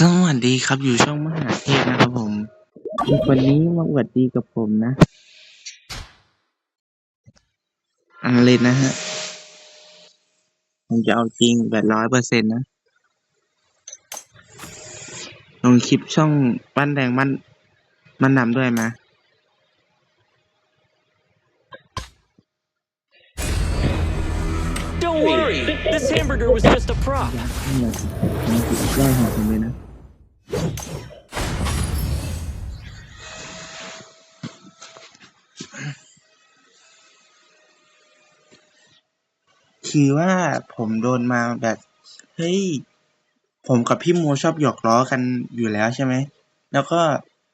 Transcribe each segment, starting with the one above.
สวัสดีครับอยู่ช่องมหาเทพนะครับผม วันนี้มาอวดดีกับผมนะอังเลนนะฮะผมจะเอาจริงแบบร้อยเปอร์เซ็นต์นะ ลงคลิปช่องบ้านแดงมันมันนำด้วยไห Don't worry, this hamburger was just a prop. อยากให้เลยมันคืออีกย่อยของผมเลยนะ คือว่าผมโดนมาแบบ เฮ้ย ผมกับพี่โมชอบหยอกล้อกันอยู่แล้วใช่ไหม แล้วก็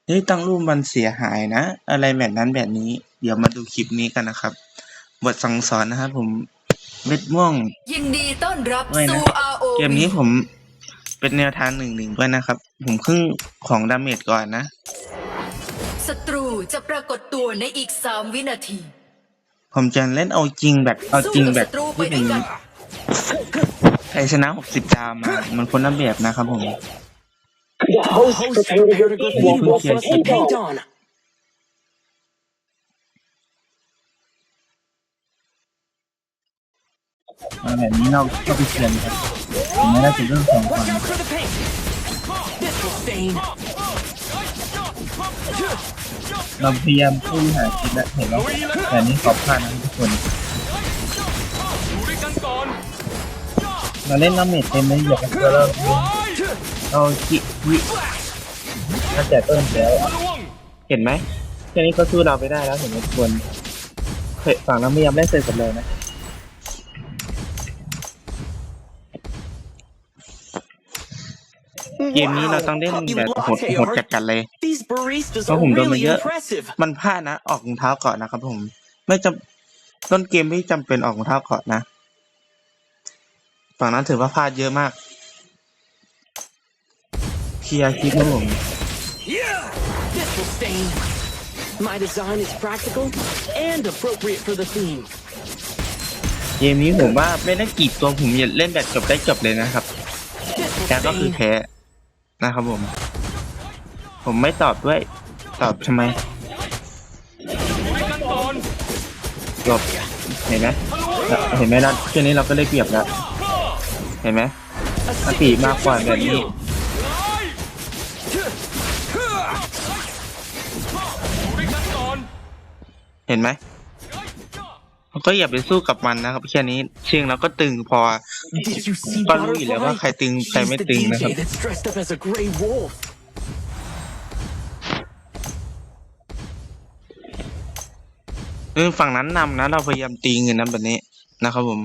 เฮ้ย ตั้งรูปมันเสียหายนะ อะไรแบบนั้นแบบนี้ เดี๋ยวมาดูคลิปนี้กันนะครับ บทสั่งสอนนะครับผม เม็ดม่วง ยินดีต้อนรับไม่นะ สู่ RO เกมนี้ผมเป็นแนวทางหนึ่งหนึ่งด้วยนะครับ ผมครึ่งของดาเมจก่อนนะ ศัตรูจะปรากฏตัวในอีก 3 วินาทีผมจะเล่นเอาจริงแบบเอาจริงสู้กับแบบศัตรูไปที่เป็ด้นวยกันใครชนะหกสิบดาวมา มันคนละแบบนะครับผม The host prepared a graffiti wall for us to paint on. มา แบบนี้เราก็ไปเชียนครับผมไม่ได้จะเรื่องของก่อนเราพยายามพูดหาคิดและเห็นแล้วแต่นี้ขอบพลาดนะทุกคนเราเล่นน้ำเมจเต็มเลยอย่าไปกลัวเราเราคิวิตั้งแต่ต้นแล้วเห็นไหมแค่นี้ก็สู้เราไปได้แล้วเห็นไหมทุกคนเคยฝั่งน้ำพยายามเล่นเสร็จกันเลยนะ เกมนี้เราต้องเล่นแบบโหดโหดจัดกันเลย These baristas เพราะ are ผมโดนมา really เยอะ impressive. มันพลาดนะออกรองเท้าก่อนนะครับ ผม ไม่จำต้นเกมไม่จำเป็นออกรองเท้าก่อนนะฝั่งนั้นถือว่าพลาดเยอะมากเคลียร์คลิปนะผม This will stain. My design is practical and appropriate for the theme. เกมนี้ผมว่าไม่ได้กี่ตัวผมอย่าเล่นแบบจบได้จบเลยนะครับ This will แพ้ก็คือ stain. แพ้ นะครับผม ผมไม่ตอบด้วย ตอบทำไมจบเห็นไหมเห็นไหมเราแค่นี้เราก็ได้เปรียบแล้ว เห็นไหม A อันตี signature มากกว่าแบบนี้เห็นไหม ก็อย่าไปสู้กับมันนะครับแค่นี้เชียงเราก็ตึงพอ Did you see ก็รู้อยู่แล้วว่า Butterfly? ใครตึงใคร He's ไม่ the ตึงนะค DJ รับ that's dressed up as a gray wolf. เออฝั่งนั้นนำนะเราพยายามตีเงินนั้นแบบนี้นะครับผม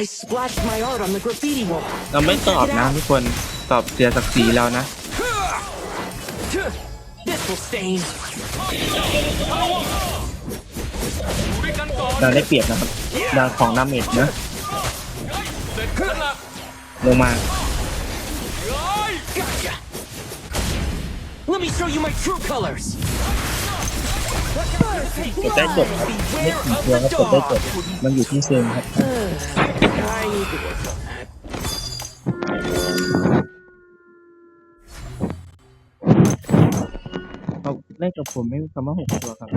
I splashed my art on the graffiti wall. เราไม่ตอบนะทุกคนตอบเสียศักดิ์ศรีเรานะ This will stain. เราได้เปรียบนะครับดาวของดาเมจนะลงมา Gotcha. Let me show you my true colors. กดได้จบครับไม่ถึงตัวครับกดได้จบมันอยู่ที่เซิงครับ I need to work on that. เขาเล่นกับผมไม่มีคำว่าหกตัวครับ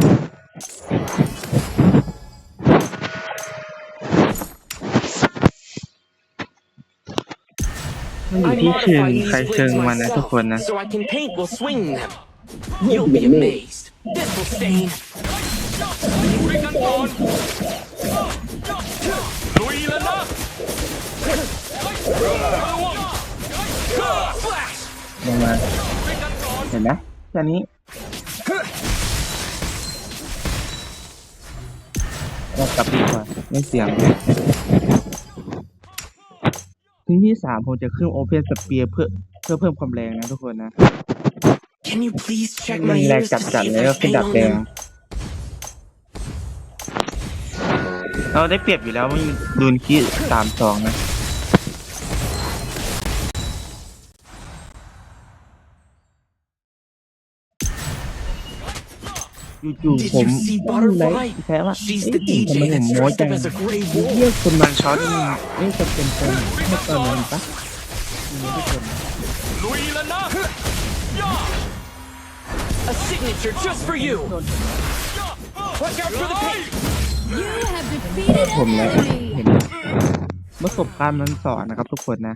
มันอยู่ I ที่เชิง modify ใคร these เชิง grids มันนะทุก myself คนนะ so I can paint while swinging them. You'll be amazed. This will stain. ลงมาเห็นไหมแค่นี้ ก็กลับดีกว่าไม่เสี่ยงถึงที่สามผมจะขึ้นโอเพนสเปียเพื่อเพื่อเพิ่มความแรงนะทุกคนนะ Can you please check มั my นแรง ears จั to ด see จัด if เลยก็ there's ขึ้น paint ดับ on แดง them? เราได้เปรียบอยู่แล้วไม่มีดูนคีสามสองนะ จู่ Did ๆผม you see ไล Butterfly? แค่ว่า She's เอ้ย the ทำ DJ ไมผม that's โม้ dressed จั up ง as a gray เรี wolf. ยกคนมันช็อตนี่ไม่จำเป็นต้องไม่ตอนนั้นปะนี่ทุกคนลุยแล้วนะย่า A signature just for you. Watch out for the paint. You have defeated ผม an แล้ว enemy. เห็นประสบการณ์มันสอนนะครับทุกคนนะ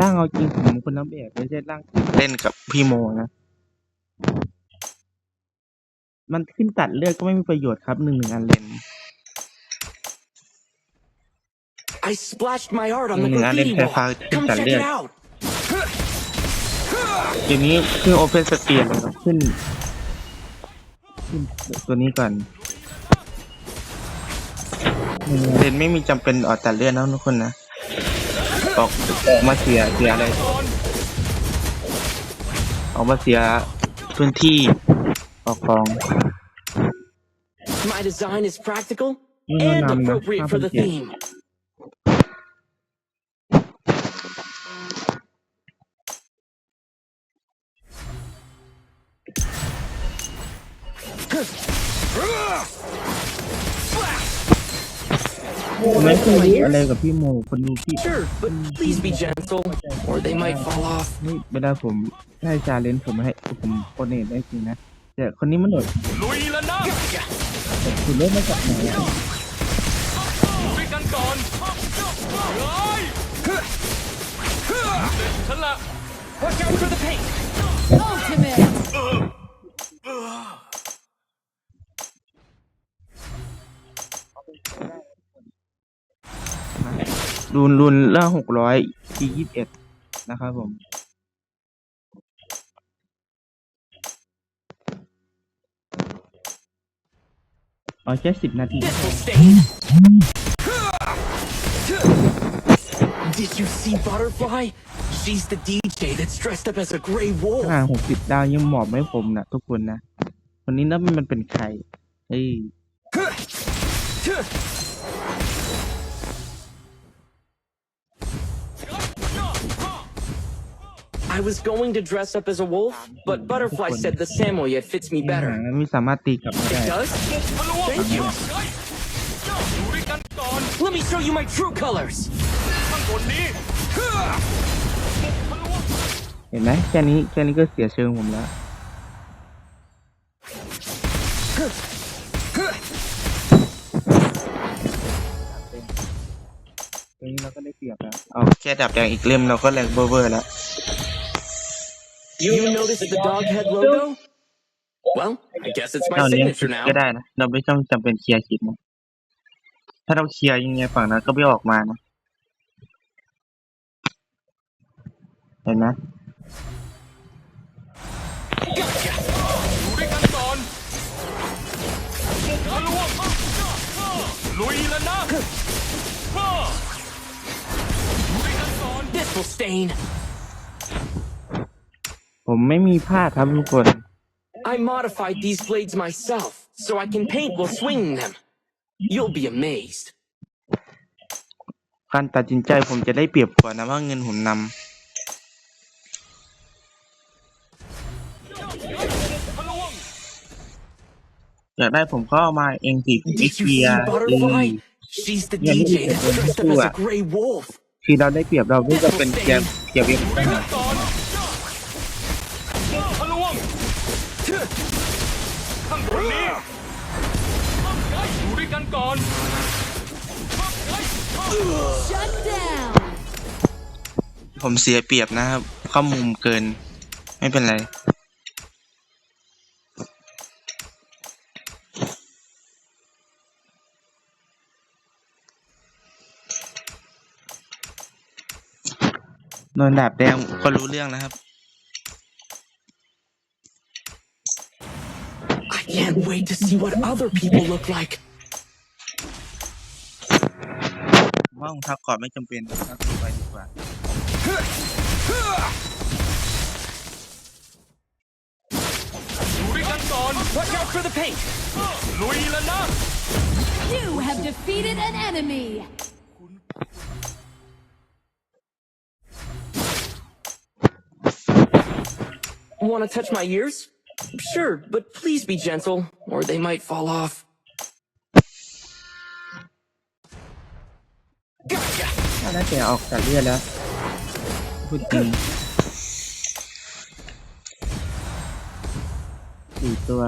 ร่างเอาจริงผมคนน้ำแบบไม่ใช่ร่างเล่นกับพี่โมนะ มันขึ้นตัดเลือดก็ไม่มีประโยชน์ครับหนึ่งหนึ่งอันเลน I splashed my art on the Mm, I graffiti didn't have wall. how to Come that check yet. it out. เดี๋ยวนี้ขึ้นโอเพนสเปียร์เลยครับขึ้นขึ้นตัวนี้ก่อนเลนไม่มีจำเป็นออกตัดเลือดนะทุกคนนะออกออกมาเสียเสียอะไรออกมาเสียพื้นที่ ออกกอง My design is practical No, no, and no, no, appropriate for the haven't yet. theme. Oh, ไม่เคยรู้อะไรกับพี่โมคนดูพี่ Sure, but please be gentle, or they might fall off. นี่เวลาผมให้ชาเลนจ์ผมให้ผมโคเนตได้จริงนะ แต่คนนี้มันโดดลุยแล้วนะคุณเล่นมาจากไหนอะลุยกันก่อนเฮ้ยฉันละ Watch out for the paint. Ultimate. รุนรุนเรื่องหกร้อยทียี่สิบเอ็ดนะครับผม เอาแค่สิบนาที This will stain. Did you see Butterfly? She's the DJ that's dressed up as a gray wolf. ห่างหกสิบดาวยังหมอบไม่ผมนะทุกคนนะ คนนี้นับมันเป็นใครเฮ้ย I was going to dress up as a wolf, but Butterfly said the Samoyed fits me ห่าง better. ไม่สามารถตีกลับมาได้ It does? มาลวง Thank you. เฮ้ยลุยกันก่อน Let me show you my true colors. ข้างบนนี้มาลวงเห็นไหมแค่นี้แค่นี้ก็เสียเชิงผมแล้ว ตรงนี้เราก็ได้เปรียบแล้วเอาแค่ดับแดงอีกเล่มเราก็แรงเบอร์เบอร์แล้ว You notice the dog head logo? Well, I guess it's เรา my เลี้ยง signature now. ก็ได้นะ เราไม่ต้องจำเป็นเคลียร์คลิปนะ ถ้าเราเคลียร์ยังไงฝั่งนั้นก็ไม่ออกมานะ เห็นไหมลุยกันก่อนมาลวงลุยแล้วนะลุยกันก่อน This will stain. ผมไม่มีผ้าครับทุกคน I modified these blades myself, so I can paint while swinging them. You'll be amazed. การตัดสินใจผมจะได้เปรียบกว่านะว่าเงินผมนำมาลวงอยากได้ผมก็เอามาเองสิไม่ Did เค you ลี see ยร์เอ Butterfly? ง She's the Yeah, DJ maybe that's it's a dressed up as a Bua. gray wolf. คือเราได้เปรียบเราไม่จะเป็นเคลียร์เคลียร์เวียนได้ อน Shut down. ผมเสียเปรียบนะครับเข้ามุมเกิน ไม่เป็นไร โดนดาบแดงก็รู้เรื่องนะครับ I can't wait to see what other people look like. ว่ารองเท้าก่อนไม่จำเป็นนะครับซื้อไว้ดีกว่าอยู่ด้วยกันก่อน Watch out for the paint. ลุยแล้วนะ You have defeated an enemy. Want to touch my ears? Sure, but please be gentle, or they might fall off. ถ้าได้แต่ออกจากเลือดแล้วพูดจริงสี่ตัว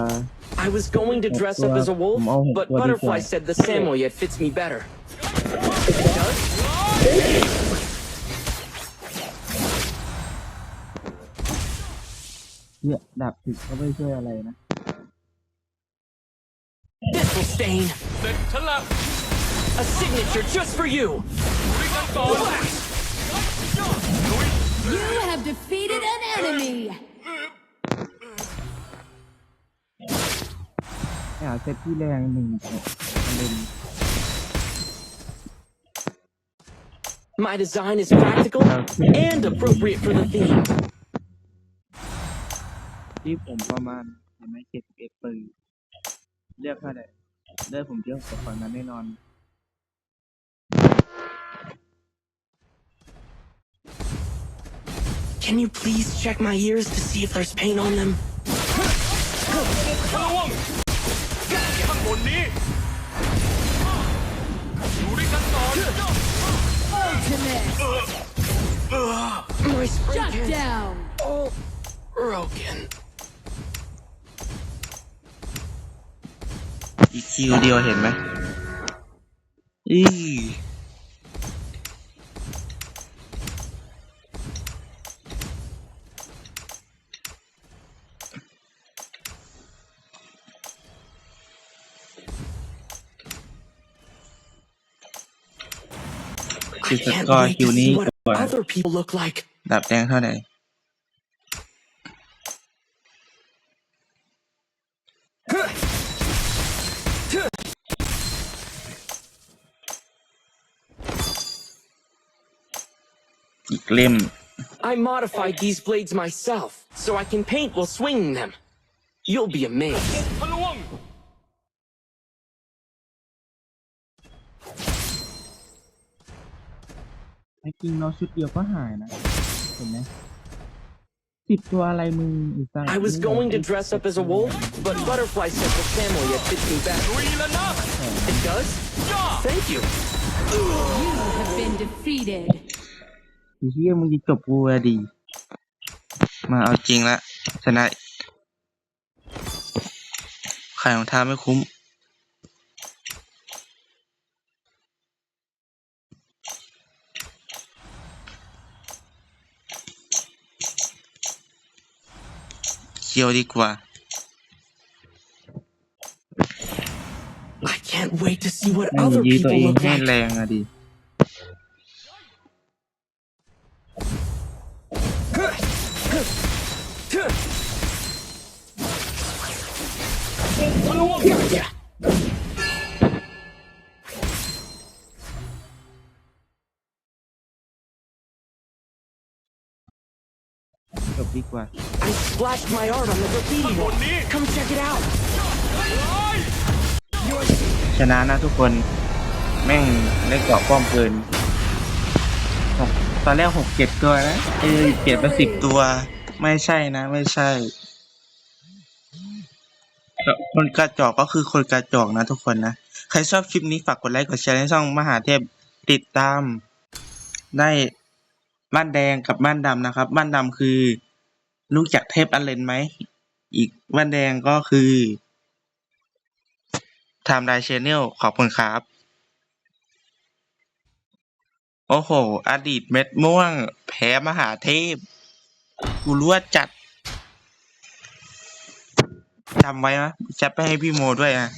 I was going to dress up as a wolf, but Butterfly said the Samoyed fits me better. It does? เนี่ยดาบถึกก็ไม่ช่วยอะไรนะ This will stain. เสร็จฉันละ A signature just for you. ด้วยกันก่อน You have defeated an enemy. หาเซตที่แรงหนึ่งเล่น My design is practical and appropriate for the theme. ที่ผมประมาณเห็นไหมเจ็ดสิบเอ็ดปืนเลือกเท่าไหร่เลือกผมเลือกกับฝั่งนั้นแน่นอน Can you please check my ears to see if there's paint on them? ระวังข้างบนนี้อยู่ด้วยกันก่อน Ultimate. My spring Shut can's down. all broken. อีกคิวเดียวเห็นไหมอี ส can't กอร์ wait คิว to นี้ see what ก่อน other people look like. ดับแดงเท่าไหร่ อีกเล่ม I modified these blades myself, so I can paint while swinging them. You'll be amazed. ทะลวงไอ้จริงเราชุดเดียวก็หายนะ เห็นไหมสิบตัวอะไรมึงอีกสัก I was going to dress up as a wolf, but Butterfly said the Samoyed fits me better. ลุยแล้วนะ It does? ย่า Thank you. You have been defeated. ไอ้เฮียมึงจะจบกูอะดี มาเอาจริงละชนะขายของท้าไม่คุ้ม เคียวดีกว่า I can't wait to see what แม่ง other ยื้อตัว people เอง look ให้ like. แรงอะดี บดีกว่า I splashed my art on the graffiti wall. Come check it out. ชนะนะทุกคนแม่งได้เกาะป้อมเกินหกตอนแรกหกเจ็ดตัวนะเออเปลี่ยนเป็นสิบตัว ไม่ใช่นะ ไม่ใช่คนกระจอกก็คือคนกระจอกนะทุกคนนะ ใครชอบคลิปนี้ฝากกดไลค์กดแชร์ให้ช่องมหาเทพติดตาม ได้บ้านแดงกับบ้านดำนะครับ บ้านดำคือ ลูกจากเทพอันเลนไหม อีกบ้านแดงก็คือไทม์ไลน์ชแนลขอบคุณครับ โอ้โห อดีตเม็ดม่วง แพ้มหาเทพ กูรู้ว่าจัดจำไว้นะจะไปให้พี่โมด้วยอะ